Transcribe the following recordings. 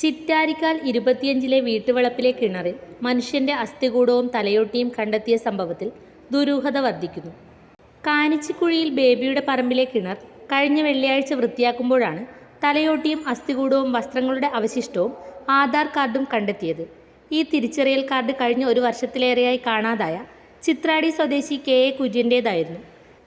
ചിറ്റാരിക്കാൽ ഇരുപത്തിയഞ്ചിലെ വീട്ടുവളപ്പിലെ കിണറിൽ മനുഷ്യന്റെ അസ്ഥികൂടവും തലയോട്ടിയും കണ്ടെത്തിയ സംഭവത്തിൽ ദുരൂഹത വർദ്ധിക്കുന്നു. കാനിച്ചിക്കുഴിയിൽ ബേബിയുടെ പറമ്പിലെ കിണർ കഴിഞ്ഞ വെള്ളിയാഴ്ച വൃത്തിയാക്കുമ്പോഴാണ് തലയോട്ടിയും അസ്ഥികൂടവും വസ്ത്രങ്ങളുടെ അവശിഷ്ടവും ആധാർ കാർഡും കണ്ടെത്തിയത്. ഈ തിരിച്ചറിയൽ കാർഡ് കഴിഞ്ഞ ഒരു വർഷത്തിലേറെയായി കാണാതായ ചിത്രാടി സ്വദേശി കെ എ കുര്യന്റേതായിരുന്നു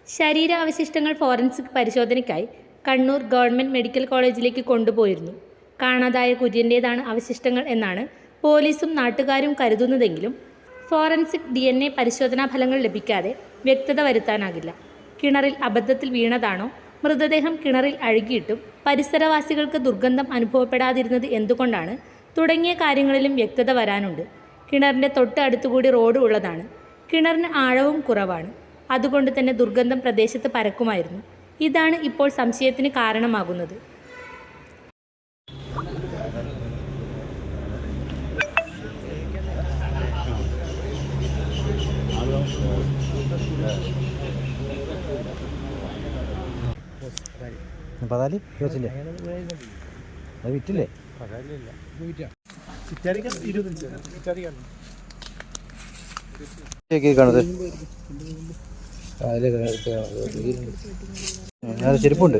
ശരീര അവശിഷ്ടങ്ങൾ ഫോറൻസിക് പരിശോധനയ്ക്കായി കണ്ണൂർ ഗവൺമെന്റ് മെഡിക്കൽ കോളേജിലേക്ക് കൊണ്ടുപോയിരുന്നു. കാണാതായ കുര്യന്റേതാണ് അവശിഷ്ടങ്ങൾ എന്നാണ് പോലീസും നാട്ടുകാരും കരുതുന്നതെങ്കിലും ഫോറൻസിക് ഡി എൻ എ പരിശോധനാ ഫലങ്ങൾ ലഭിക്കാതെ വ്യക്തത വരുത്താനാകില്ല. കിണറിൽ അബദ്ധത്തിൽ വീണതാണോ? മൃതദേഹം കിണറിൽ അഴുകിയിട്ടും പരിസരവാസികൾക്ക് ദുർഗന്ധം അനുഭവപ്പെടാതിരുന്നത് എന്തുകൊണ്ടാണ്? തുടങ്ങിയ കാര്യങ്ങളിലും വ്യക്തത വരാനുണ്ട്. കിണറിന്റെ തൊട്ട് അടുത്തുകൂടി റോഡ് ഉള്ളതാണ്. കിണറിന് ആഴവും കുറവാണ്. അതുകൊണ്ട് തന്നെ ദുർഗന്ധം പ്രദേശത്ത് പരക്കുമായിരുന്നു. ഇതാണ് ഇപ്പോൾ സംശയത്തിന് കാരണമാകുന്നത്. പതാലി? വെച്ചില്ലേ അത് വിറ്റില്ലേ? ചെരുപ്പുണ്ട്.